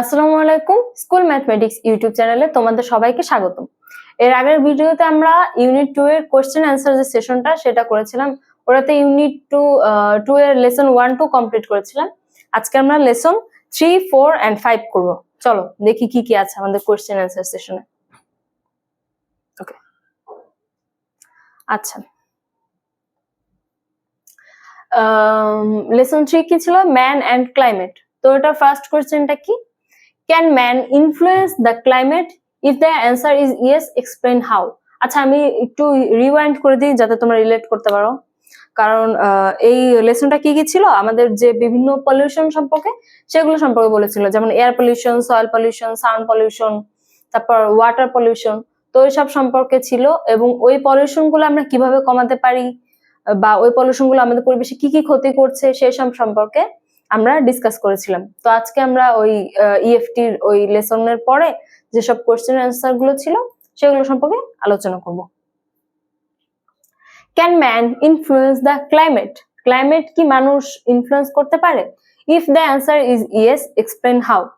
আসসালামু আলাইকুম, school mathematics YouTube চ্যানেলে তোমাদের সবাইকে স্বাগতম। এর আগের ভিডিওতে আমরা ইউনিট টু এর কোশ্চেন অ্যান্সার যে সেশনটা সেটা করেছিলাম, ওটাতে ইউনিট টু টু এর লেসন ওয়ান টু কমপ্লিট করেছিলাম। আজকে আমরা lesson three four and five করব। চলো, দেখি কি কি আছে আমাদের কোশ্চেন অ্যান্সার সেশনে ওকে আচ্ছা। লেসন থ্রি কি ছিল? ম্যান অ্যান্ড ক্লাইমেট তো এটা ফার্স্ট কোশ্চেনটা কি? Can man influence the climate if the answer is yes explain how আচ্ছা আমি একটু রিওয়াইন্ড করে দিই যাতে তোমরা রিলেট করতে পারো। কারণ এই লেসনটা কি কি ছিল? আমাদের যে বিভিন্ন পলিউশন সম্পর্কে, সেগুলো সম্পর্কে বলেছিল। যেমন air pollution soil pollution sound pollution তারপর ওয়াটার পলিউশন তো ওইসব সম্পর্কে ছিল এবং ওই পলিউশনগুলো আমরা কীভাবে কমাতে পারি? বা ওই পলিউশনগুলো আমাদের পরিবেশে কি কি ক্ষতি করছে, সেই সব সম্পর্কে আমরা ডিসকাস করেছিলাম। তো আজকে আমরা ওই ইএফটির ওই লেসনের পরে যেসব কোশ্চেন অ্যান্সারগুলো ছিল, সেগুলো সম্পর্কে আলোচনা করব। Can man influence the climate climate কি মানুষ ইনফ্লুয়েন্স করতে পারে? If the answer is yes explain how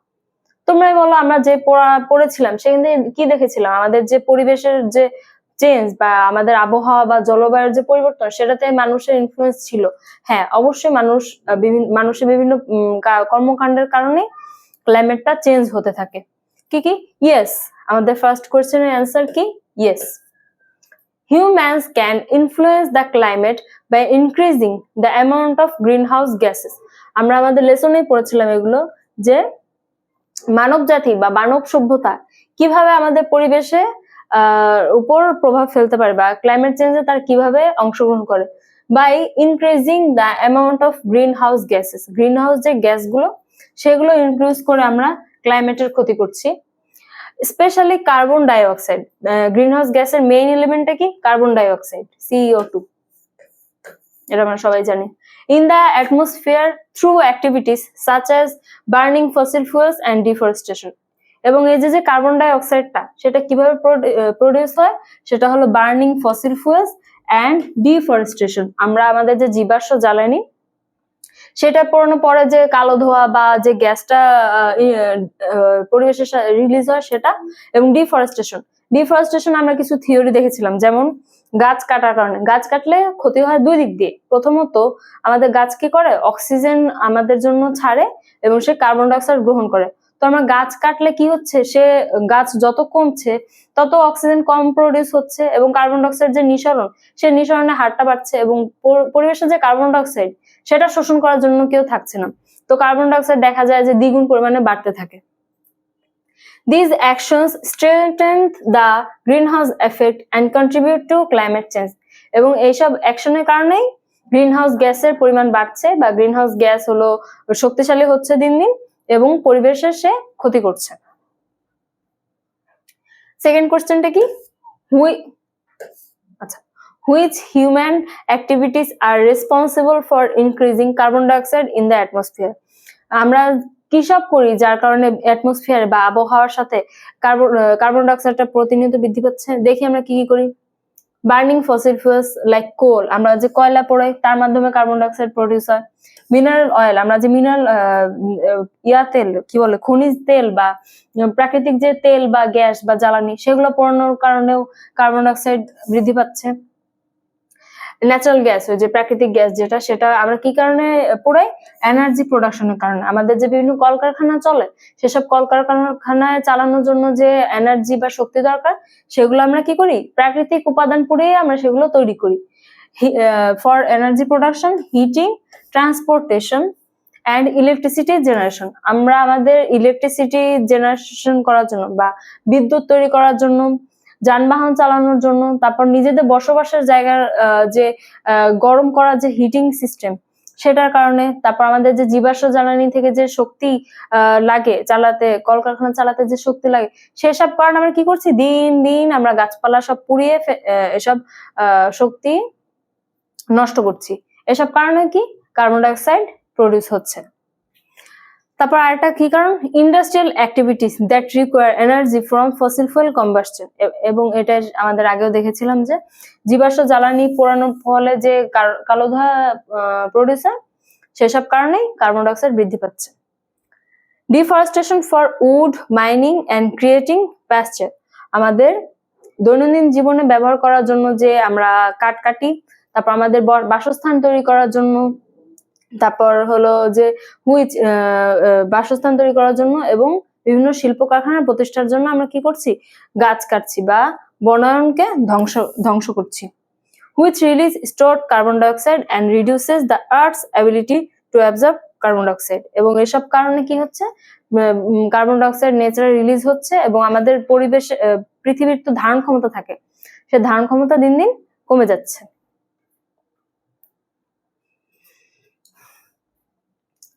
তোমরাই বলো, আমরা যে পড়া- পড়েছিলাম, সেখান কি দেখেছিলাম? আমাদের যে পরিবেশের যে চেঞ্জ বা আমাদের আবহাওয়া বা জলবায়ুর যে পরিবর্তন, সেটাতে মানুষের ইনফ্লুয়েন্স ছিল। হ্যাঁ অবশ্যই মানুষ বিভিন্ন মানুষের বিভিন্ন কর্মকাণ্ডের কারণে ক্লাইমেটটা চেঞ্জ হতে থাকে। কি কি? ইয়েস আমাদের ফার্স্ট কোয়েশ্চেনের অ্যান্সার কি? Yes humans can influence the climate by increasing the amount of greenhouse gases আমরা আমাদের লেসনেই পড়েছিলাম এগুলো যে মানব জাতি বা মানব সভ্যতা কীভাবে আমাদের পরিবেশে উপর প্রভাব ফেলতে পারে বা ক্লাইমেট চেঞ্জে তার কীভাবে অংশগ্রহণ করে? By increasing the amount of greenhouse gases greenhouse যে গ্যাসগুলো সেগুলো ইনক্রিজ করে আমরা ক্লাইমেটের ক্ষতি করছি। Specially carbon dioxide green house গ্যাসের মেইন এলিমেন্টটা কি? Carbon dioxide C O two এটা আমরা সবাই জানি। In the atmosphere through activities such as burning fossil fuels and deforestation এবং এই যে কার্বন ডাই অক্সাইডটা সেটা কীভাবে প্রডিউস হয়? সেটা হলো burning fossil fuels and deforestation আমরা আমাদের যে জীবাশ্ম জ্বালানি, সেটা পড়ানো পরে যে কালো ধোয়া বা যে গ্যাসটা পরিবেশে রিলিজ হয় সেটা, এবং ডিফরেস্টেশন ডিফরেস্টেশন আমরা কিছু থিওরি দেখেছিলাম, যেমন গাছ কাটার কারণে। গাছ কাটলে ক্ষতি হয় দুই দিক দিয়ে। প্রথমত, আমাদের গাছ কি করে? অক্সিজেন আমাদের জন্য ছাড়ে এবং সে কার্বন ডাইঅক্সাইড গ্রহণ করে। তো আমরা গাছ কাটলে কি হচ্ছে? সে গাছ যত কমছে, তত অক্সিজেন কম প্রডিউস হচ্ছে এবং কার্বন ডাইঅক্সাইড যে নিঃসরণ, সে নিঃসরণের হারটা বাড়ছে এবং পর- পরিবেশে যে কার্বন ডাইঅক্সাইড সেটা শোষণ করার জন্য কেউ থাকছে না। তো কার্বন ডাইঅক্সাইড দেখা যায় যে দ্বিগুণ পরিমাণে বাড়তে থাকে। These actions strengthen the greenhouse effect and contribute to climate change. এবং এইসব অ্যাকশনের কারণেই গ্রিনহাউস গ্যাসের পরিমাণ বাড়ছে বা গ্রিনহাউস গ্যাস হলো শক্তিশালী হচ্ছে দিন দিন। এবং পরিবেশের সে ক্ষতি করছে। সেকেন্ড কোশ্চেনটা কি? হুই আচ্ছা which human activities are responsible for increasing carbon dioxide in the atmosphere আমরা কি সব করি যার কারণে অ্যাটমসফিয়ার বা আবহাওয়ার সাথে কার্বন কার্বন ডাইঅক্সাইডটা প্রতিনিয়ত বৃদ্ধি পাচ্ছে? দেখি আমরা কি কি করি। Burning fossil fuels like coal, আমরা যে কয়লা পোড়াই, তার মাধ্যমে কার্বন ডাইঅক্সাইড প্রডিউস হয়। মিনারেল অয়েল আমরা যে মিনারেল ইয়া তেল, কি বলে, খনিজ তেল বা প্রাকৃতিক যে তেল বা গ্যাস বা জ্বালানি, সেগুলো পোড়ানোর কারণেও কার্বন ডাইঅক্সাইড বৃদ্ধি পাচ্ছে। ন্যাচারাল গ্যাস ওই যে প্রাকৃতিক গ্যাস যেটা, সেটা আমরা কি কারণে পড়াই? এনার্জি প্রোডাকশনের কারণে। আমাদের যে বিভিন্ন কলকারখানা চলে, সেসব কলকারখানায় চালানোর জন্য যে এনার্জি বা শক্তি দরকার, সেগুলো আমরা কি করি? প্রাকৃতিক উপাদান পুড়িয়ে আমরা সেগুলো তৈরি করি। For energy production heating transportation and electricity generation আমরা আমাদের ইলেকট্রিসিটি জেনারেশন করার জন্য বা বিদ্যুৎ তৈরি করার জন্য যানবাহন চালানোর জন্য, তারপর নিজেদের বসবাসের জায়গার যে গরম করার যে হিটিং সিস্টেম সেটার কারণে, তারপর আমাদের যে জীবাশ্ম জ্বালানি থেকে যে শক্তি লাগে চালাতে, কলকারখানা চালাতে যে শক্তি লাগে, সেসব কারণে আমরা কি করছি? দিন দিন আমরা গাছপালা সব পুড়িয়ে এসব শক্তি নষ্ট করছি। এসব কারণে কি? কার্বন ডাইঅক্সাইড প্রডিউস হচ্ছে। তারপর আরেকটা কি কারণ? Industrial activities that require energy from fossil fuel combustion এবং এটা আমাদের আগেও দেখেছিলাম যে জীবাশ্ম জ্বালানি পোড়ানোর ফলে যে কালো ধোঁয়া প্রডিউস হয় সেসব কারণেই কার্বন ডাইঅক্সাইড বৃদ্ধি পাচ্ছে। Deforestation for wood mining and creating pasture আমাদের দৈনন্দিন জীবনে ব্যবহার করার জন্য যে আমরা কাঠ কাটি, তারপর আমাদের বাসস্থান তৈরি করার জন্য তারপর হলো যে হুইচ বাসস্থান তৈরি করার জন্য এবং বিভিন্ন শিল্প কারখানা প্রতিষ্ঠার জন্য আমরা কি করছি? গাছ কাটছি বা বনায়নকে ধ্বংস ধ্বংস করছি। Which release stored carbon dioxide and reduces the earth's ability to absorb carbon dioxide এবং এসব কারণে কি হচ্ছে? কার্বন ডাইঅক্সাইড নেচারে রিলিজ হচ্ছে এবং আমাদের পরিবেশ পৃথিবীর তো ধারণ ক্ষমতা থাকে। সে ধারণ ক্ষমতা দিন দিন কমে যাচ্ছে।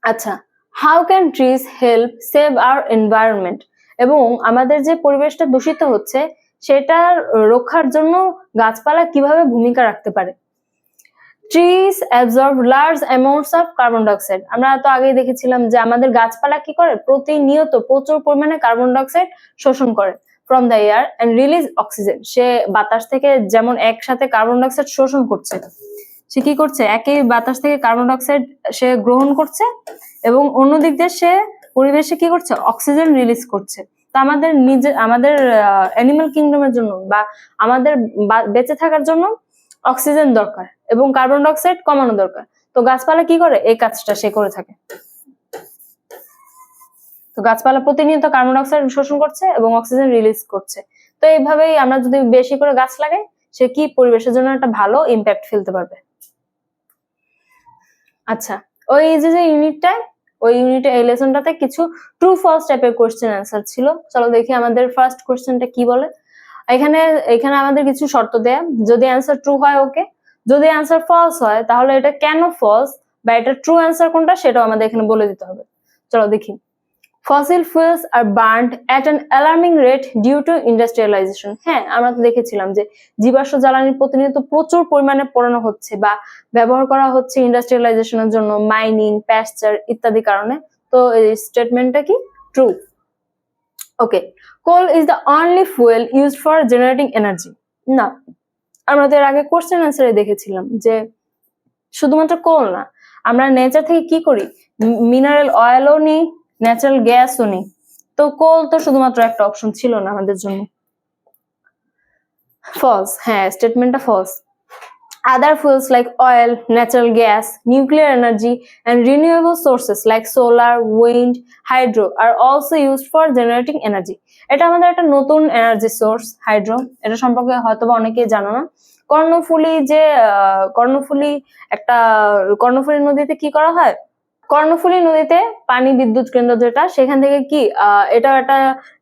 আচ্ছা how can trees help save our environment এবং আমাদের যে পরিবেশটা দূষিত হচ্ছে, সেটার রক্ষার জন্য গাছপালা কীভাবে ভূমিকা রাখতে পারে? Trees absorb large amounts of carbon dioxide আমরা তো আগেই দেখেছিলাম যে আমাদের গাছপালা কি করে? প্রতিনিয়ত প্রচুর পরিমাণে কার্বন ডাইঅক্সাইড শোষণ করে from the air and release oxygen সে বাতাস থেকে যেমন একসাথে কার্বন ডাইঅক্সাইড শোষণ করছে। সে কি করছে? একই বাতাস থেকে কার্বন ডাইঅক্সাইড সে গ্রহণ করছে এবং অন্যদিক দিয়ে সে পরিবেশে কি করছে? অক্সিজেন রিলিজ করছে। তা আমাদের নিজে, আমাদের অ্যানিমাল কিংডমের জন্য বা আমাদের বেঁচে থাকার জন্য অক্সিজেন দরকার এবং কার্বন ডাইঅক্সাইড কমানো দরকার। তো গাছপালা কি করে? এই কাজটা সে করে থাকে। তো গাছপালা প্রতিনিয়ত কার্বন ডাইঅক্সাইড শোষণ করছে এবং অক্সিজেন রিলিজ করছে। তো এইভাবেই আমরা যদি বেশি করে গাছ লাগাই, সে কি পরিবেশের জন্য একটা ভালো ইম্প্যাক্ট ফেলতে পারবে? আচ্ছা ওই যে যে ইউনিটটা ওই ইউনিটে এই লেসনটাতে কিছু ট্রু ফলস টাইপের কোশ্চেন অ্যান্সার ছিল। চলো দেখি আমাদের ফার্স্ট কোশ্চেনটা কি বলে? এখানে এখানে আমাদের কিছু শর্ত দেয়া। যদি অ্যান্সার ট্রু হয় ওকে যদি অ্যান্সার ফলস হয়, তাহলে এটা কেন ফলস বা এটা ট্রু অ্যান্সার কোনটা, সেটাও আমাদের এখানে বলে দিতে হবে। চলো দেখি। Fossil fuels are burned at an alarming rate due to industrialisation হ্যাঁ আমরা তো দেখেছিলাম যে জীবাশ্ম জ্বালানির প্রতিনিয়ত প্রচুর পরিমাণে পোড়ানো হচ্ছে বা ব্যবহার করা হচ্ছে ইন্ডাস্ট্রিয়ালাইজেশনের জন্য মাইনিং প্যাস্টার ইত্যাদি কারণে। তো এই স্টেটমেন্টটা কি? True okay coal is the only fuel used for generating energy না, আমরা তো এর আগে কোশ্চেন অ্যান্সারে দেখেছিলাম যে শুধুমাত্র কোল না, আমরা নেচার থেকে কি করি? মিনারেল অয়েলও নিই ন্যাচারাল গ্যাসও নেই। তো কোল তো শুধুমাত্র একটা অপশন ছিল না আমাদের জন্য। ফলস হ্যাঁ স্টেটমেন্টটা false Other fuels like oil, natural gas, nuclear energy, and renewable sources like solar, wind, hydro are also used for generating energy. এটা আমাদের একটা নতুন এনার্জি সোর্স হাইড্রো এটা সম্পর্কে হয়তো অনেকেই জানো না। কর্ণফুলী যে কর্ণফুলী একটা কর্ণফুলী নদীতে কি করা হয়? কর্ণফুলী নদীতে পানি বিদ্যুৎ কেন্দ্র যেটা, সেখান থেকে কি এটা একটা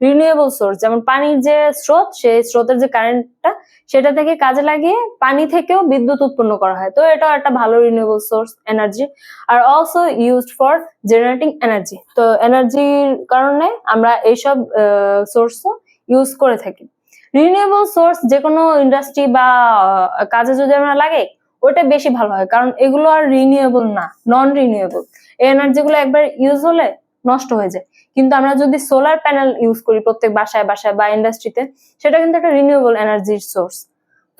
রিনিউয়েবল সোর্স যেমন পানির যে স্রোত, সেই স্রোতের যে কারেন্টটা সেটা থেকে কাজে লাগিয়ে পানি থেকেও বিদ্যুৎ উৎপন্ন করা হয়। তো এটাও একটা ভালো renewable source energy are also used for generating energy তো এনার্জির কারণে আমরা এইসব সোর্সও ইউজ করে থাকি। রিনিউয়েবল সোর্স যে কোনো ইন্ডাস্ট্রি বা কাজে যদি আমরা লাগে ওটা বেশি ভালো হয়, কারণ এগুলো আর রিনিউয়েবল না নন রিনিউয়েবল এই এনার্জি গুলো একবার ইউজ হলে নষ্ট হয়ে যায়। কিন্তু আমরা যদি সোলার প্যানেল ইউজ করি প্রত্যেক বাসায় বাসায় বা ইন্ডাস্ট্রিতে সেটা কিন্তু একটা রিনিউয়েবল এনার্জির সোর্স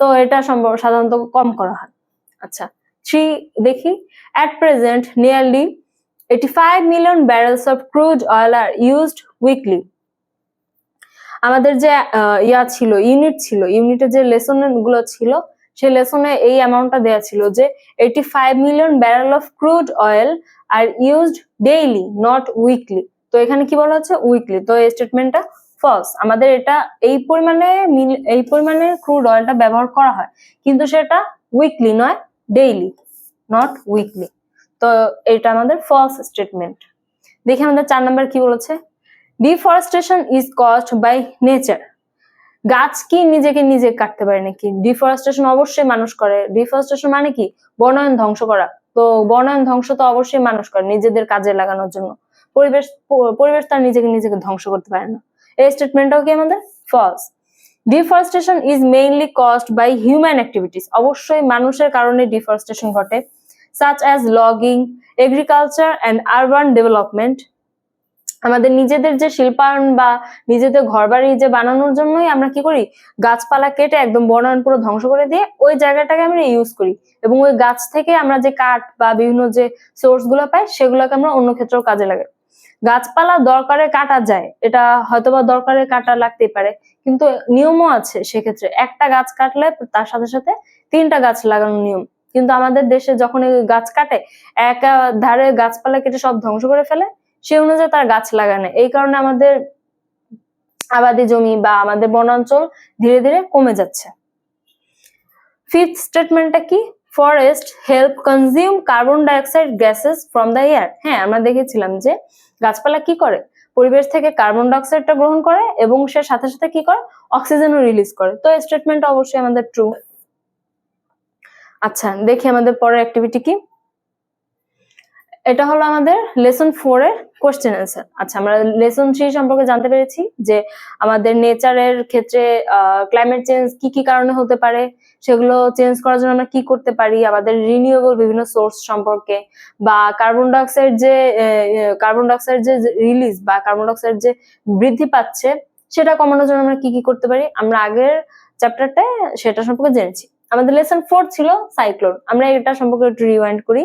তো এটা সম্ভব সাধারণত কম করা হয়। আচ্ছা থ্রি দেখি। At present nearly eighty five million barrels of crude oil are used weekly আমাদের যে ইয়া ছিল ইউনিট ছিল ইউনিটের যে লেসনগুলো ছিল সেই লেসনে এই অ্যামাউন্টটা দেওয়া ছিল যে eighty five million barrel of crude oil are used daily not weekly তো এখানে কি বলা হচ্ছে? উইকলি তো এই স্টেটমেন্টটা ফলস আমাদের এটা এই পরিমাণে এই পরিমাণে ক্রুড অয়েলটা ব্যবহার করা হয়। কিন্তু সেটা উইকলি নয় ডেইলি নট উইকলি তো এটা আমাদের ফলস স্টেটমেন্ট দেখি আমাদের চার নাম্বার কি বলেছে? Deforestation is caused by nature গাছ কি নিজেকে নিজে কাটতে পারে নাকি? ডিফরেস্টেশন অবশ্যই মানুষ করে। ডিফরেস্টেশন মানে কি? বনায়ন ধ্বংস করা। তো বনায়ন ধ্বংস তো অবশ্যই মানুষ করে নিজেদের কাজে লাগানোর জন্য। পরিবেশ পরিবেশ তার নিজেকে নিজেকে ধ্বংস করতে পারে না। এই স্টেটমেন্টটাও কি আমাদের? False deforestation is mainly caused by human activities অবশ্যই মানুষের কারণে ডিফরেস্টেশন ঘটে such as logging agriculture and urban development আমাদের নিজেদের যে শিল্পায়ন বা নিজেদের ঘরবাড়ি যে বানানোর জন্যই আমরা কি করি? গাছপালা কেটে একদম বনায়ন পুরো ধ্বংস করে দিয়ে ওই জায়গাটাকে আমরা ইউজ করি এবং ওই গাছ থেকে আমরা যে কাঠ বা বিভিন্ন যে সোর্সগুলো পাই সেগুলোকে আমরা অন্য ক্ষেত্রেও কাজে লাগাই। গাছপালা দরকারে কাটা যায়, এটা হয়তোবা দরকারে কাটা লাগতেই পারে, কিন্তু নিয়মও আছে সেক্ষেত্রে। একটা গাছ কাটলে তার সাথে সাথে তিনটা গাছ লাগানোর নিয়ম। কিন্তু আমাদের দেশে যখন গাছ কাটে একা ধারে গাছপালা কেটে সব ধ্বংস করে ফেলে সেই অনুযায়ী তার গাছ লাগানো। এই কারণে আমাদের আবাদি জমি বা আমাদের বনাঞ্চল ধীরে ধীরে কমে যাচ্ছে। ফিফথ স্টেটমেন্টটা কি? Forest help consume carbon dioxide gases from the air হ্যাঁ আমরা দেখেছিলাম যে গাছপালা কি করে? পরিবেশ থেকে কার্বন ডাইঅক্সাইডটা গ্রহণ করে এবং সে সাথে সাথে কি করে? অক্সিজেনও রিলিজ করে। তো এই স্টেটমেন্ট অবশ্যই আমাদের ট্রু আচ্ছা দেখি আমাদের পরের অ্যাক্টিভিটি কি? এটা হলো আমাদের লেসন ফোর এর কোশ্চেন অ্যান্সার আচ্ছা আমরা লেসন থ্রি সম্পর্কে জানতে পেরেছি যে আমাদের নেচারের ক্ষেত্রে ক্লাইমেট চেঞ্জ কি কি কারণে হতে পারে, সেগুলো চেঞ্জ করার জন্য আমরা কি করতে পারি, আমাদের রিনিউয়েবল বিভিন্ন সোর্স সম্পর্কে বা কার্বন ডাইঅক্সাইড যে কার্বন ডাইঅক্সাইড যে রিলিজ বা কার্বন ডাইঅক্সাইড যে বৃদ্ধি পাচ্ছে, সেটা কমানোর জন্য আমরা কি কি করতে পারি, আমরা আগের চ্যাপ্টারটায় সেটা সম্পর্কে জেনেছি। আমাদের লেসন ফোর ছিল সাইক্লোন আমরা এটা সম্পর্কে একটু রিওয়াইন্ড করি।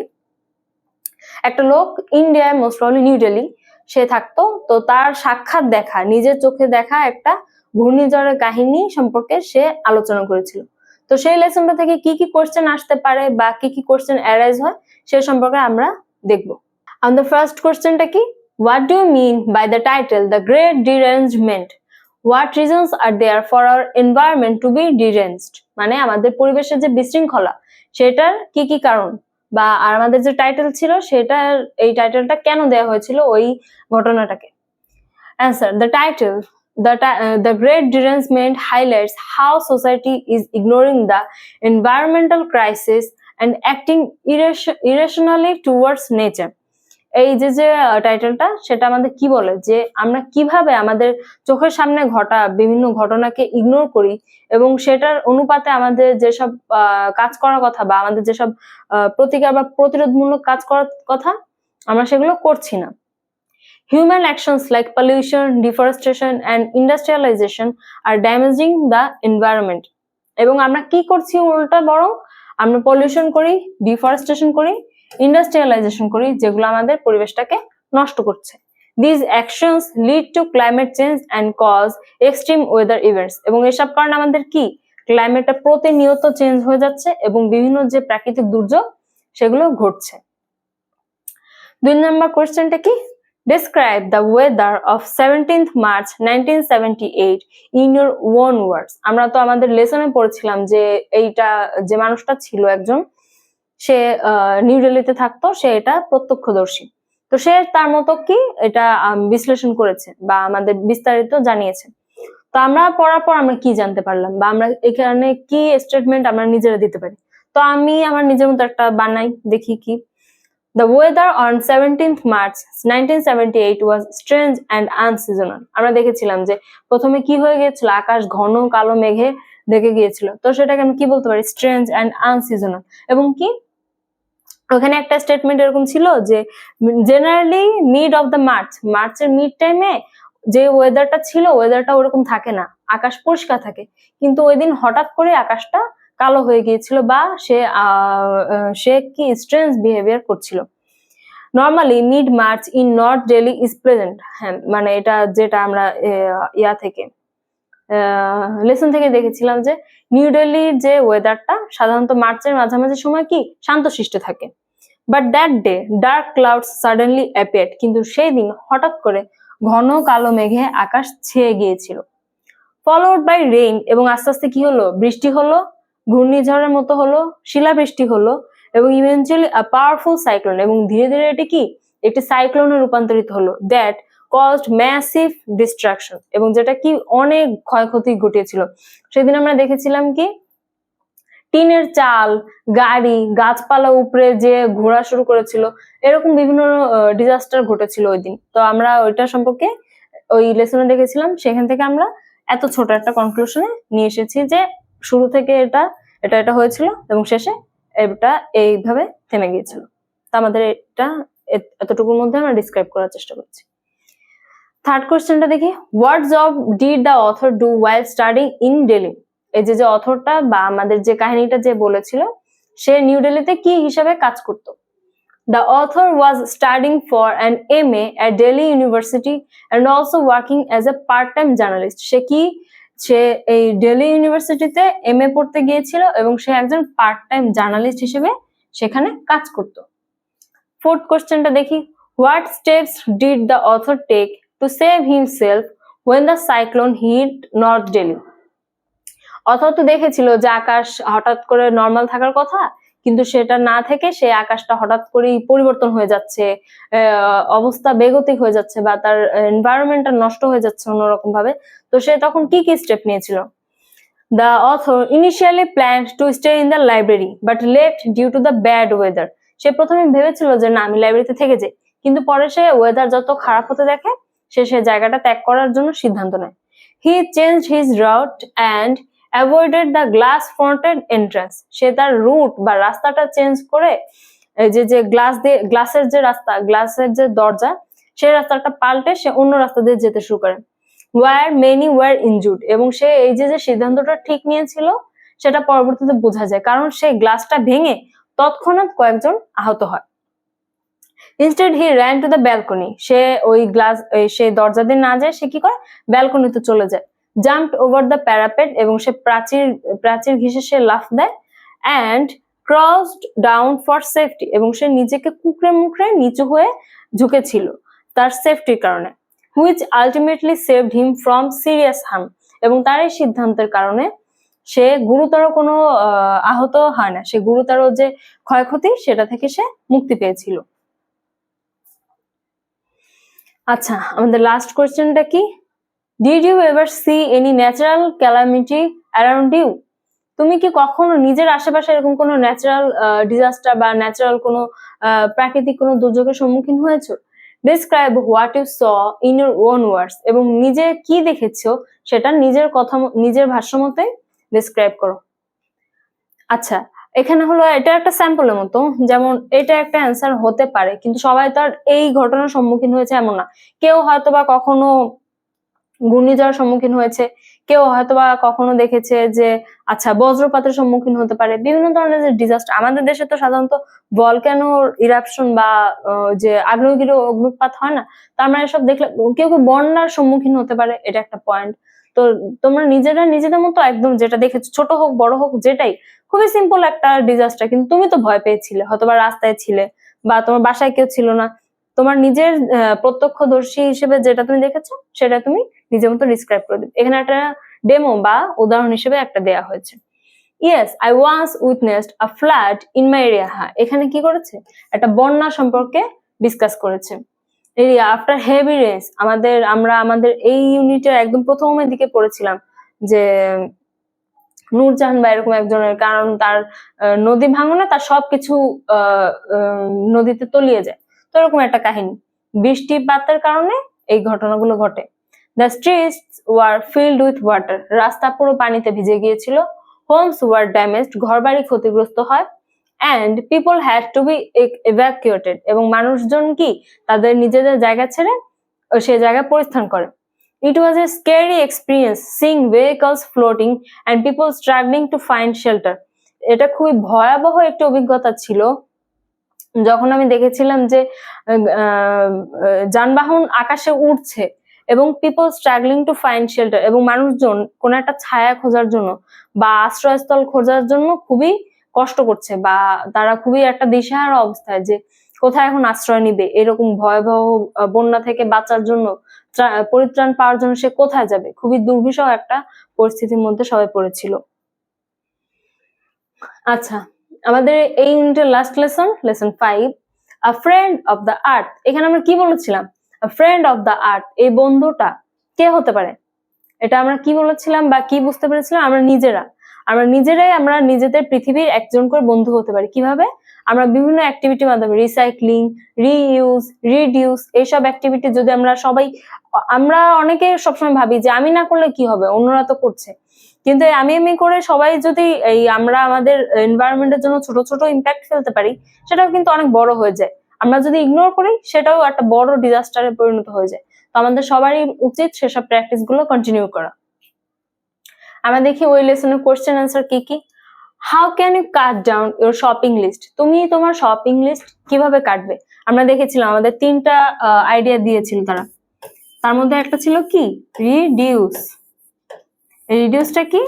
একটা লোক ইন্ডিয়ায় মোস্ট প্রবলি নিউ দিল্লি সে থাকতো। তো তার সাক্ষাৎ দেখা, নিজের চোখে দেখা একটা ঘূর্ণিঝড়ের কাহিনী সম্পর্কে সে আলোচনা করেছিল। তো সেই লেসনটা থেকে কি কি কোশ্চেন আসতে পারে বা কি কি কোশ্চেন অ্যারাইজ হয়, সে সম্পর্কে আমরা দেখব। আমাদের ফার্স্ট কোশ্চেনটা কি? What do mean by the title the great derangement what reasons are there for our environment to be deranged মানে আমাদের পরিবেশের যে বিশৃঙ্খলা, সেটার কি কি কারণ? বা আর আমাদের যে টাইটেল ছিল সেটা এই টাইটেলটা কেন দেয়া হয়েছিল ওই ঘটনাটাকে? Answer the title the great derangement highlights how society is ignoring the environmental crisis and acting irrationally towards nature এই যে যে টাইটেলটা সেটা আমাদের কি বলে? যে আমরা কীভাবে আমাদের চোখের সামনে ঘটা বিভিন্ন ঘটনাকে ইগনোর করি এবং সেটার অনুপাতে আমাদের যেসব কাজ করার কথা বা আমাদের যেসব প্রতিকার বা প্রতিরোধমূলক কাজ করার কথা আমরা সেগুলো করছি না। Human actions like pollution, deforestation and industrialization are damaging the environment. এবং আমরা কি করছি উল্টা বরং? আমরা পলিউশন করি ডিফরেস্টেশন করি ইন্ডাস্ট্রিয়ালাইজেশন করি, যেগুলো আমাদের পরিবেশটাকে নষ্ট করছে। These actions lead to climate change and cause extreme weather events এবং এসব কারণে আমাদের কি? ক্লাইমেটটা প্রতিনিয়ত চেঞ্জ হয়ে যাচ্ছে এবং বিভিন্ন যে প্রাকৃতিক দুর্যোগ, সেগুলো ঘটছে। দুই নম্বর কোয়েশ্চেনটা কি? Describe the weather of 17th March 1978 in your own words. আমরা তো আমাদের লেসনে পড়েছিলাম যে এইটা, যে মানুষটা ছিল একজন সে নিউ দিল্লিতে থাকতো, সে এটা প্রত্যক্ষদর্শী। তো সে তার মতো কি এটা বিশ্লেষণ করেছে বা আমাদের বিস্তারিত জানিয়েছে। তো আমরা পড়ার পর আমরা কি জানতে পারলাম বা আমরা এখানে কি স্টেটমেন্ট আমরা নিজেরা দিতে পারি? তো আমি আমার নিজের মতো একটা বানাই, দেখি কি। The The weather on 17th March 1978 was strange and unseasonal. আমরা দেখেছিলাম যে প্রথমে কি হয়ে গিয়েছিল? আকাশ ঘন কালো মেঘে ঢেকে গিয়েছিল। তো সেটাকে আমি কি বলতে পারি? স্ট্রেঞ্জ অ্যান্ড আনসিজনাল এবং কি? ওখানে একটা স্টেটমেন্ট এরকম ছিল যে generally mid of the March মার্চের মিড টাইমে যে ওয়েদারটা ছিল ওয়েদারটা ওরকম থাকে না, আকাশ পরিষ্কার থাকে। কিন্তু ওই দিন হঠাৎ করে আকাশটা কালো হয়ে গিয়েছিল বা সে সে কি স্ট্রেঞ্জ বিহেভিয়ার করছিল। Normally mid March in North Delhi is present হ্যাঁ মানে এটা যেটা আমরা ইয়া থেকে। লেসন থেকে দেখেছিলাম যে নিউ দিল্লির যে ওয়েদারটা সাধারণত মার্চের মাঝামাঝি সময় কি? শান্তশিষ্ট থাকে। But that day dark clouds suddenly appeared কিন্তু সেই দিন হঠাৎ করে ঘন কালো মেঘে আকাশ ছেয়ে গিয়েছিল। ফলোড বাই রেইন এবং আস্তে আস্তে কি হলো? বৃষ্টি হলো, ঘূর্ণিঝড়ের মতো হলো, শিলাবৃষ্টি হলো এবং ইভেন্চুয়ালি পাওয়ারফুল সাইক্লোন এবং ধীরে ধীরে এটি কি? একটি সাইক্লোনে রূপান্তরিত হলো। দ্যাট কজড ম্যাসিভ ডিস্ট্রাকশন এবং যেটা কি অনেক ক্ষয়ক্ষতি ঘটিয়েছিল। সেদিন আমরা দেখেছিলাম কি, টিনের চাল, গাড়ি, গাছপালা উপরে যে ঘোরা শুরু করেছিল, এরকম বিভিন্ন ডিজাস্টার ঘটেছিল ওই দিন। তো আমরা ওইটা সম্পর্কে ওই লেসনে দেখেছিলাম, সেখান থেকে আমরা এত ছোট একটা কনক্লুশনে নিয়ে এসেছি যে শুরু থেকে এটা এটা এটা হয়েছিল এবং শেষে এটা এইভাবে থেমে গিয়েছিল। তা আমাদের এটা এতটুকুর মধ্যে আমরা ডিসক্রাইব করার চেষ্টা করছি। থার্ড কোয়েশ্চেনটা দেখি। What job did the author do while studying in Delhi এই যে যে অথরটা বা আমাদের যে কাহিনীটা যে বলেছিল, সে নিউ দিল্লিতে কি হিসাবে কাজ করত? The author was studying for an MA at Delhi University and also working as a part-time journalist. সে কি? সে এই দিল্লি ইউনিভার্সিটিতে এম এ পড়তে গিয়েছিল এবং সে একজন পার্ট টাইম জার্নালিস্ট হিসেবে সেখানে কাজ করত। ফোর্থ কোশ্চেনটা দেখি। What steps did the author take save himself when the cyclone hit North Delhi author তো দেখেছিল যে আকাশ হঠাৎ করে নর্মাল থাকার কথা, কিন্তু সেটা না থেকে সে আকাশটা হঠাৎ করেই পরিবর্তন হয়ে যাচ্ছে অবস্থা বেগতিক হয়ে যাচ্ছে বা তার এনভায়রনমেন্টটা নষ্ট হয়ে যাচ্ছে অন্যরকম ভাবে তো সে তখন কি কি স্টেপ নিয়েছিল? The author initially plan to stay in the library but left due to the bad weather সে প্রথমে ভেবেছিল যে না, আমি লাইব্রেরিতে থেকে যাই। কিন্তু পরে সে ওয়েদার যত খারাপ হতে দেখে সে সে জায়গাটা ত্যাগ করার জন্য সিদ্ধান্ত নেয়। He change his route and avoided the glass fronted entrance সে তার রুট বা রাস্তাটা চেঞ্জ করে যে যে গ্লাস দিয়ে গ্লাসের যে রাস্তা গ্লাসের যে দরজা সেই রাস্তাটা পাল্টে সে অন্য রাস্তা দিয়ে যেতে শুরু করে। ওয়ার মেনি ওয়ার ইনজুড এবং সে এই যে যে সিদ্ধান্তটা ঠিক নিয়েছিল, সেটা পরবর্তীতে বোঝা যায়। কারণ সেই গ্লাসটা ভেঙে তৎক্ষণাৎ কয়েকজন আহত হয়। Instead he ran to the balcony সে ওই গ্লাস সে দরজা দিয়ে না যায় সে কি করে? ব্যালকনিতে চলে যায়। জাম্পড ওভার দ্য প্যারাপেট এবং সে প্রাচীর প্রাচীর ঘিসে সে লাফ দেয় and crouched down for safety এবং সে নিজেকে কুকড়ে মুকড়ে নিচু হয়ে ঝুঁকেছিল তার সেফটির কারণে which ultimately saved him from serious harm এবং তার এই সিদ্ধান্তের কারণে সে গুরুতর কোনো আহ, আহত হয় না। সে গুরুতর যে ক্ষয়ক্ষতি সেটা থেকে সে মুক্তি পেয়েছিল। আচ্ছা আমাদের লাস্ট কোয়েশ্চেনটা কি? Did you ever see any natural calamity around you তুমি কি কখনো নিজের আশেপাশে এরকম কোনো ন্যাচারাল ডিজাস্টার বা ন্যাচারাল কোনো প্রাকৃতিক কোনো দুর্যোগের সম্মুখীন হয়েছো? Describe what you saw in your own words এবং নিজে কি দেখেছ সেটা নিজের কথা নিজের ভাষ্য মতে ডিসক্রাইব করো। আচ্ছা এখানে হলো এটা একটা স্যাম্পলের মতো, যেমন এটা একটা অ্যান্সার হতে পারে, কিন্তু সবাই তো আর এই ঘটনার সম্মুখীন হয়েছে এমন না। কেউ হয়তো বা কখনো ঘূর্ণিঝড়ের সম্মুখীন হয়েছে, কেউ হয়তো বা কখনো দেখেছে যে আচ্ছা বজ্রপাতের সম্মুখীন হতে পারে, বিভিন্ন ধরনের যে ডিজাস্টার আমাদের দেশে তো সাধারণত ভলক্যানোর ইরাপশন বা যে আগ্নেয়গিরি অগ্নুৎপাত হয় না, তো আমরা এসব দেখলে কেউ কেউ বন্যার সম্মুখীন হতে পারে, এটা একটা পয়েন্ট তো তোমরা নিজেরা নিজেদের মতো একদম যেটা দেখেছ, ছোট হোক, বড় হোক, যেটাই, খুবই সিম্পল একটা ডিজাস্টার কিন্তু তুমি তো ভয় পেয়েছিলে হয়তো বা রাস্তায় ছিলে বা তোমার বাসায় কেউ ছিল না। তোমার নিজের প্রত্যক্ষদর্শী হিসেবে যেটা তুমি দেখেছ, সেটা তুমি নিজের মতো ডিসক্রাইব করে দিবে। এখানে একটা ডেমো বা উদাহরণ হিসেবে একটা দেয়া হয়েছে। Yes I once witnessed a flood in my area হ্যাঁ এখানে কি করেছে? একটা বন্যা সম্পর্কে ডিসকাস করেছে। এরিয়া আফটার হেভি রেস আমাদের, আমরা আমাদের এই ইউনিটের একদম প্রথমের দিকে পড়েছিলাম যে, নূরজাহান বা এরকম একজনের, কারণ তার নদী ভাঙনে তার সবকিছু নদীতে তলিয়ে যায়। তো এরকম একটা কাহিনী। বৃষ্টিপাতের কারণে এই ঘটনাগুলো ঘটে। The streets were filled with water রাস্তা পুরো পানিতে ভিজে গিয়েছিল। হোমস ওয়ার ড্যামেজড ঘরবাড়ি ক্ষতিগ্রস্ত হয়। And people had to be evacuated এবং মানুষজন কি তাদের নিজেদের জায়গা ছেড়ে সে জায়গায় পরিস্থান করে। It was a scary experience seeing vehicles floating and people struggling to find shelter এটা খুবই ভয়াবহ একটি অভিজ্ঞতা ছিল। যখন আমি দেখেছিলাম যে যানবাহন আকাশে উঠছে এবং people struggling to find shelter এবং মানুষজন কোন একটা ছায়া খোঁজার জন্য বা আশ্রয়স্থল খোঁজার জন্য খুবই কষ্ট করছে বা তারা খুবই একটা দিশেহারা অবস্থায় যে কোথায় এখন আশ্রয় নিবে, এরকম ভয়াবহ বন্যা থেকে বাঁচার জন্য পরিত্রাণ পাওয়ার জন্য সে কোথায় যাবে? খুবই দুর্বিষহ একটা পরিস্থিতির মধ্যে সবাই পড়েছিল। আচ্ছা আমাদের এই ইউনিটের last lesson lesson five a friend of the earth এখানে আমরা কি বলেছিলাম? ফ্রেন্ড অফ দ্য আর্থ এই বন্ধুটা কে হতে পারে? এটা আমরা কি বলেছিলাম বা কি বুঝতে পেরেছিলাম? আমরা নিজেরা। আমরা নিজেরাই আমরা নিজেদের পৃথিবীর একজন করে বন্ধু হতে পারি। কীভাবে? আমরা বিভিন্ন অ্যাক্টিভিটির মাধ্যমে রিসাইক্লিং রিইউজ রিডিউস এইসব অ্যাক্টিভিটি যদি আমরা সবাই, আমরা অনেকে সবসময় ভাবি যে আমি না করলে কি হবে? অন্যরা তো করছে। কিন্তু আমি আমি করে সবাই যদি এই আমরা আমাদের এনভায়রনমেন্টের জন্য ছোট ছোট ইম্প্যাক্ট ফেলতে পারি, সেটাও কিন্তু অনেক বড় হয়ে যায়। আমরা যদি ইগনোর করি, সেটাও একটা বড় ডিজাস্টারে পরিণত হয়ে যায়। তো আমাদের সবারই উচিত সেসব প্র্যাকটিসগুলো কন্টিনিউ করা। আমরা দেখি ওই লেসনের কোশ্চেন আনসার কি কি? How can you cut down your shopping list তুমি তোমার শপিং লিস্ট কীভাবে কাটবে? আমরা দেখেছিলাম, আমাদের তিনটা আইডিয়া দিয়েছিল তারা। তার মধ্যে একটা ছিল কি? রিডিউস রিডিউসটা কি?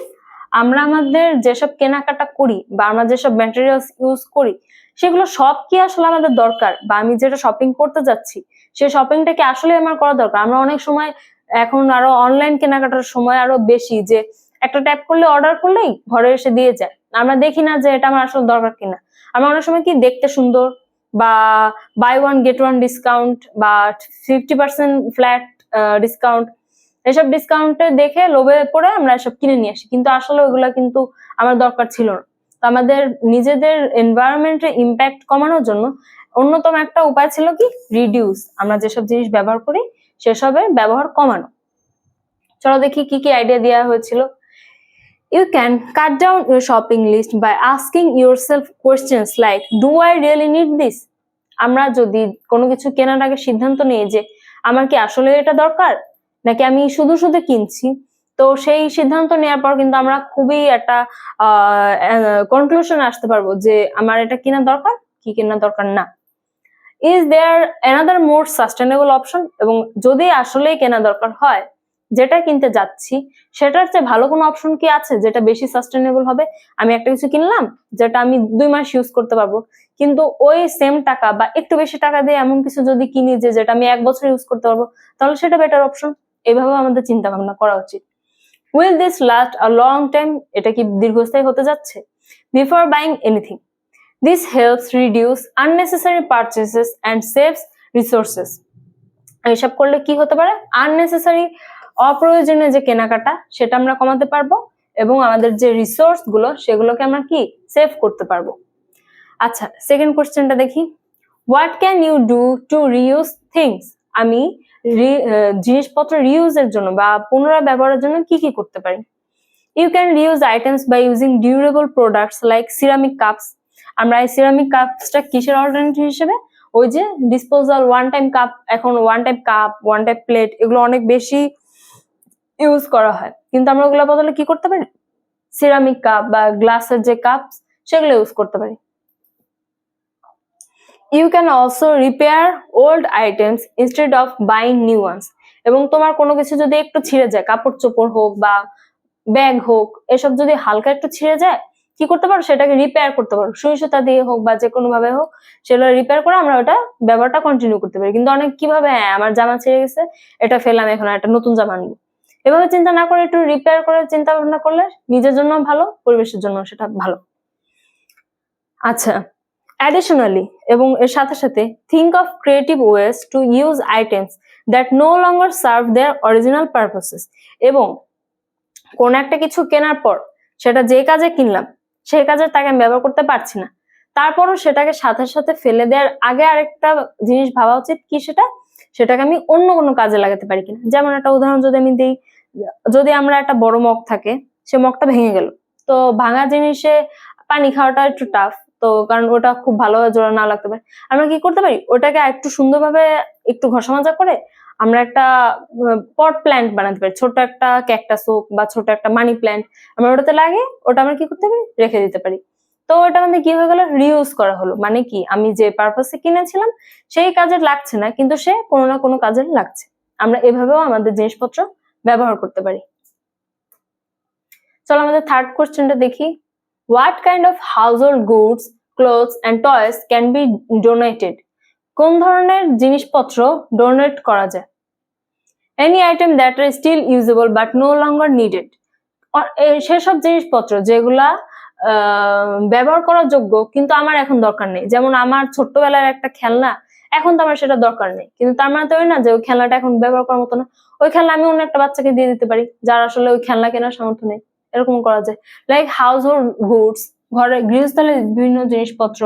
আমরা আমাদের যেসব কেনাকাটা করি বা আমরা যেসব ম্যাটেরিয়ালস ইউজ করি, সেগুলো সব কি আসলে আমাদের দরকার? বা আমি যেটা শপিং করতে যাচ্ছি, সেই শপিংটা কি আসলে আমার করা দরকার? আমরা অনেক সময় এখন আরও অনলাইন কেনাকাটার সময় আরও বেশি যে একটা ট্যাপ করলে অর্ডার করলেই ঘরে এসে দিয়ে যায়। আমরা দেখি না যে এটা আমার আসলে দরকার কিনা। আমরা অনেক সময় কি দেখতে সুন্দর বা buy one get one discount বা ফিফটি পার্সেন্ট ফ্ল্যাট ডিসকাউন্ট এসব ডিসকাউন্টে দেখে লোভে পড়ে আমরা এসব কিনে নিয়ে আসি। কিন্তু আসলে ওইগুলা কিন্তু আমার দরকার ছিল না। তো আমাদের নিজেদের এনভায়রনমেন্টের ইম্প্যাক্ট কমানোর জন্য অন্যতম একটা উপায় ছিল কি? রিডিউস আমরা যেসব জিনিস ব্যবহার করি সেসবের ব্যবহার কমানো। চলো দেখি কি কি আইডিয়া দেওয়া হয়েছিল। Can cut down your shopping list by asking yourself questions like do I really need this আমরা যদি কোনো কিছু কেনার আগে সিদ্ধান্ত নিই যে, আমার কি আসলে এটা দরকার? নাকি, আমি শুধু শুধু কিনছি? তো সেই সিদ্ধান্ত নেওয়ার পর কিন্তু আমরা খুবই একটা কনক্লুশন আসতে পারব যে, আমার এটা কেনা দরকার? কি কেনা দরকার না? Is there another more sustainable option এবং যদি আসলেই কেনা দরকার হয় যেটা কিনতে যাচ্ছি, সেটার চেয়ে ভালো কোনো অপশন কি আছে যেটা বেশি সাস্টেনেবল হবে? আমি একটা কিছু কিনলাম যেটা আমি দুই মাস ইউজ করতে পারব। কিন্তু ওই সেম টাকা বা একটু বেশি টাকা দিয়ে এমন কিছু যদি কিনি যে যেটা আমি এক বছর ইউজ করতে পারব, তাহলে সেটা বেটার অপশন এভাবে আমাদের চিন্তা ভাবনা করা উচিত। Will this last a long time এটা কি দীর্ঘস্থায়ী হতে যাচ্ছে? Before buying anything this helps reduce unnecessary purchases and saves resources এসব করলে কি হতে পারে? আননেসেসারি অপ্রয়োজনীয় যে কেনাকাটা, সেটা আমরা কমাতে পারব এবং আমাদের যে রিসোর্সগুলো, সেগুলোকে আমরা কি? সেভ করতে পারব। আচ্ছা সেকেন্ড কোশ্চেনটা দেখি। What can you do to reuse things আমি জিনিসপত্র রিউজের জন্য বা পুনরায় ব্যবহারের জন্য কি কি করতে পারি? You can reuse items by using durable products like ceramic cups আমরা এই সিরামিক কাপসটা কিসের অল্টারনেটিভ হিসেবে? ওই যে ডিসপোজাল ওয়ান টাইম কাপ এখন one time cup one time plate এগুলো অনেক বেশি ইউজ করা হয়। কিন্তু আমরা ওগুলো বদলে কি করতে পারি? সিরামিক কাপ বা গ্লাসের যে কাপ সেগুলো ইউজ করতে পারি। You can also repair old items instead of buying new ones এবং তোমার কোনো কিছু যদি একটু ছিঁড়ে যায়, কাপড় চোপড় হোক বা ব্যাগ হোক, এসব যদি হালকা একটু ছিঁড়ে যায়, কি করতে পারো? সেটাকে রিপেয়ার করতে পারো। সুই সুতা দিয়ে হোক বা যে কোনো ভাবে হোক, সেগুলো রিপেয়ার করে আমরা ওটা ব্যবহারটা কন্টিনিউ করতে পারি। কিন্তু অনেক কীভাবে হ্যাঁ আমার জামা ছিঁড়ে গেছে, এটা ফেলাম এখন একটা নতুন জামা আনব। এভাবে চিন্তা না করে একটু রিপেয়ার করে চিন্তা ভাবনা করলে নিজের জন্য ভালো, পরিবেশের জন্য সেটা ভালো। আচ্ছা অ্যাডিশনালি এবং এর সাথে সাথে think of creative ways to use items that no longer serve their original purposes এবং কোন একটা কিছু কেনার পর সেটা যে কাজে কিনলাম সেই কাজে তাকে আমি ব্যবহার করতে পারছি না। তারপরও সেটাকে সাথে সাথে ফেলে দেওয়ার আগে আরেকটা জিনিস ভাবা উচিত কি সেটা? সেটাকে আমি অন্য কোনো কাজে লাগাতে পারি কিনা। যেমন একটা উদাহরণ যদি আমি দিই যদি আমরা একটা বড় মগ থাকে, সে মগটা ভেঙে গেল। তো ভাঙা জিনিসে পানি খাওয়াটা একটু টাফ তো কারণ ওটা খুব ভালোভাবে জোড়া না লাগতে পারে। আমরা কি করতে পারি? ওটাকে একটু সুন্দরভাবে একটু ঘষা মাজা করে আমরা একটা পট প্ল্যান্ট বানাতে পারি। ছোট একটা ক্যাকটাস হোক বা ছোট একটা মানি প্ল্যান্ট আমরা ওটাতে লাগে ওটা আমরা কি করতে পারি? রেখে দিতে পারি। তো ওটা আমাদের কি হয়ে গেল? রিউজ করা হলো। মানে কি? আমি যে পারপাসে কিনেছিলাম, সেই কাজে লাগছে না, কিন্তু সে কোনো না কোনো কাজে লাগছে। আমরা এভাবেও আমাদের জিনিসপত্র ব্যবহার করতে পারি। চলো আমাদের থার্ড কোশ্চেনটা দেখি। What kind of household goods clothes and toys can be donated কোন ধরনের জিনিসপত্র ডোনেট করা যায়? Any item that are still usable but no longer needed সেসব জিনিসপত্র যেগুলা ব্যবহার করার যোগ্য কিন্তু আমার এখন দরকার নেই। যেমন আমার ছোট্টবেলার একটা খেলনা, এখন তো আমার সেটা দরকার নেই। কিন্তু তার মানে তো না যে খেলনাটা এখন ব্যবহার করার মতো না। ওই খেলনা আমি অন্য একটা বাচ্চাকে দিয়ে দিতে পারি, যার আসলে ওই খেলনা কেনার সামর্থ্য নেই। এরকম করা যায়। লাইক হাউস হোল্ড গুডস ঘরে গৃহস্থলে বিভিন্ন জিনিসপত্র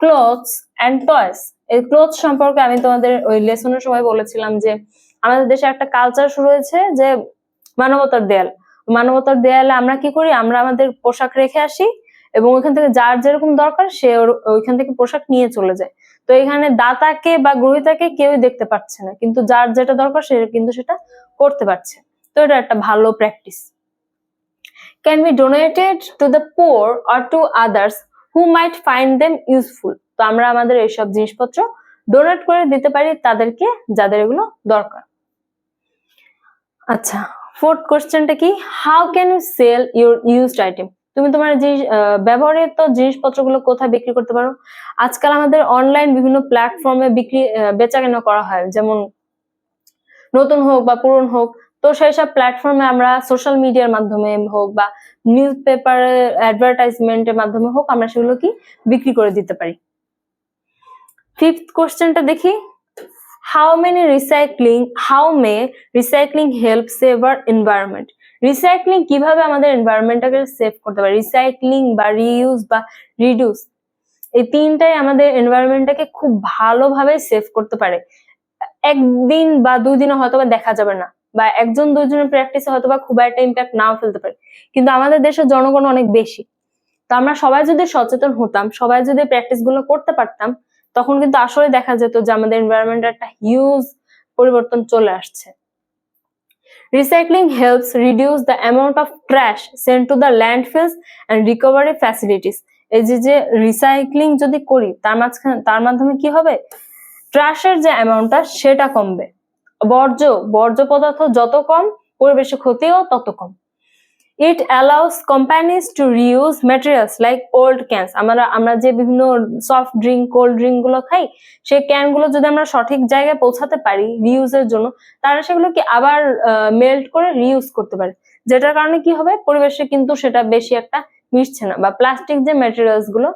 ক্লোথস অ্যান্ড টয়েস এই ক্লোথস সম্পর্কে আমি তোমাদের ওই লেসনের সময় বলেছিলাম যে, আমাদের দেশে একটা কালচার শুরু হয়েছে যে, মানবতার দেয়াল। মানবতার দেয়ালে আমরা কি করি? আমরা আমাদের পোশাক রেখে আসি এবং ওইখান থেকে যার যেরকম দরকার সে ওইখান থেকে পোশাক নিয়ে চলে যায়। তো এখানে দাতাকে বা গ্রহিতাকে কেউই দেখতে পাচ্ছে না, কিন্তু যার যেটা দরকার সে কিন্তু সেটা করতে পারছে। তো এটা একটা ভালো practice can be donated to the poor or to others who might find them useful তো আমরা আমাদের এইসব জিনিসপত্র ডোনেট করে দিতে পারি তাদেরকে যাদের এগুলো দরকার। আচ্ছা ফোর্থ কোশ্চেনটা কি? How can you sell your used item তুমি তোমার জিনিস ব্যবহৃত জিনিসপত্রগুলো কোথায় বিক্রি করতে পারো? আজকাল আমাদের অনলাইন বিভিন্ন প্ল্যাটফর্মে বিক্রি বেচাকেনা করা হয়। যেমন নতুন হোক বা পুরন হোক, তো সেই সব প্ল্যাটফর্মে আমরা সোশ্যাল মিডিয়ার মাধ্যমে হোক বা নিউজ পেপারে অ্যাডভার্টাইজমেন্টের মাধ্যমে হোক, আমরা সেগুলো কি বিক্রি করে দিতে পারি। ফিফথ কোশ্চেনটা দেখি। How many recycling how may recycling help save our environment recycling কীভাবে আমাদের এনভায়রনমেন্টটাকে সেভ করতে পারে? রিসাইক্লিং বা রিইউজ বা রিডিউস এই তিনটাই আমাদের এনভায়রনমেন্টটাকে খুব ভালোভাবে সেভ করতে পারে। একদিন বা দুই দিনে হয়তো বা দেখা যাবে না বা একজন দুইজনের প্র্যাকটিসে হয়তো বা খুব একটা ইম্প্যাক্ট নাও ফেলতে পারে। কিন্তু আমাদের দেশের জনগণ অনেক বেশি। তো আমরা সবাই যদি সচেতন হতাম, সবাই যদি প্র্যাকটিসগুলো করতে পারতাম, তখন কিন্তু আসলে দেখা যেত যে আমাদের এনভায়রনমেন্টে একটা হিউজ পরিবর্তন চলে আসছে। Recycling helps reduce the amount of trash sent to the landfills and recovery facilities. এই যে যে রিসাইক্লিং যদি করি, তার মাঝখানে, তার মাধ্যমে কি হবে? ট্রাশের যে অ্যামাউন্টটা সেটা কমবে। বর্জ্য বর্জ্য পদার্থ যত কম, পরিবেশের ক্ষতিও তত কম। It allows companies to reuse materials like old cans আমরা আমরা যে বিভিন্ন সফট ড্রিঙ্ক কোল্ড ড্রিঙ্কগুলো খাই সেই ক্যানগুলো যদি আমরা সঠিক জায়গায় পৌঁছাতে পারি রিউজের জন্য, তারা সেগুলোকে আবার মেল্ট করে রিউজ করতে পারে। যেটার কারণে কি হবে? পরিবেশে কিন্তু সেটা বেশি একটা মিশছে না বা প্লাস্টিক যে ম্যাটেরিয়ালসগুলো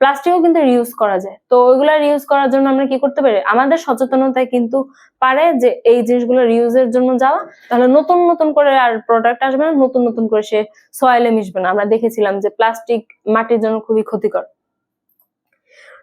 প্লাস্টিকও কিন্তু রিউজ করা যায়। তো ওইগুলা রিউজ করার জন্য আমরা কি করতে পারি? আমাদের সচেতনতায় কিন্তু পারে যে এই জিনিসগুলো রিউজের জন্য যাওয়া। তাহলে নতুন নতুন করে আর প্রোডাক্ট আসবে না, নতুন নতুন করে সে সয়েলে মিশবে না। আমরা দেখেছিলাম যে প্লাস্টিক মাটির জন্য খুবই ক্ষতিকর।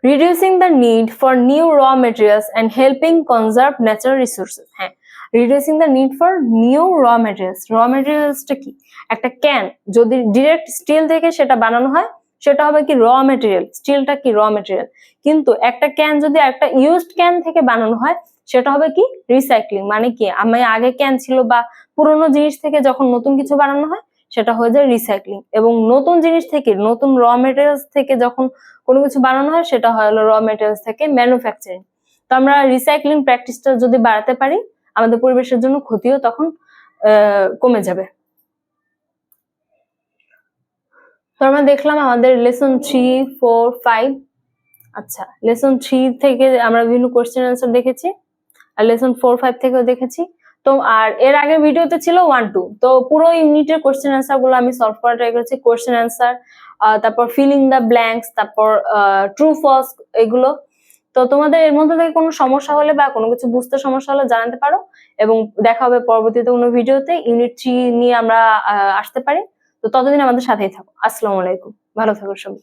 Reducing the need for new raw materials and helping conserve natural resources হ্যাঁ reducing the need for new raw materials raw মেটেরিয়ালসটা কি? একটা ক্যান যদি ডিরেক্ট স্টিল থেকে সেটা বানানো হয় সেটা হবে কি র মেটেরিয়াল স্টিলটা কি র মেটেরিয়াল কিন্তু একটা ক্যান যদি একটা ইউজড ক্যান থেকে বানানো হয়, সেটা হবে কি রিসাইক্লিং মানে কি? আমি আগে ক্যান ছিল বা পুরোনো জিনিস থেকে যখন নতুন কিছু বানানো হয়, সেটা হয়ে যায় রিসাইক্লিং এবং নতুন জিনিস থেকে, নতুন র মেটেরিয়ালস থেকে যখন কোনো কিছু বানানো হয়, সেটা হলো র মেটেরিয়ালস থেকে ম্যানুফ্যাকচারিং তো আমরা রিসাইক্লিং প্র্যাকটিসটা যদি বাড়াতে পারি, আমাদের পরিবেশের জন্য ক্ষতিও তখন কমে যাবে। তো আমরা দেখলাম আমাদের লেসন থ্রি ফোর ফাইভ আচ্ছা লেসন থ্রি থেকে আমরা বিভিন্ন কোয়েশ্চেন আনসার দেখেছি, আর লেসন ফোর ফাইভ থেকেও দেখেছি। তো আর এর আগের ভিডিওতে ছিল ওয়ান টু তো পুরো ইউনিটের কোয়েশ্চেন আনসারগুলো আমি সলভ করা ট্রাই করেছি কোয়েশ্চেন আনসার তারপর ফিলিং দ্য ব্ল্যাঙ্কস তারপর ট্রু ফলস এগুলো। তো তোমাদের এর মধ্যে থেকে কোনো সমস্যা হলে বা কোনো কিছু বুঝতে সমস্যা হলে জানাতে পারো, এবং দেখা হবে পরবর্তীতে কোনো ভিডিওতে ইউনিট থ্রি নিয়ে আমরা আসতে পারি। তো ততদিন আমাদের সাথেই থাকো আসসালামু আলাইকুম। ভালো থাকো সবাই।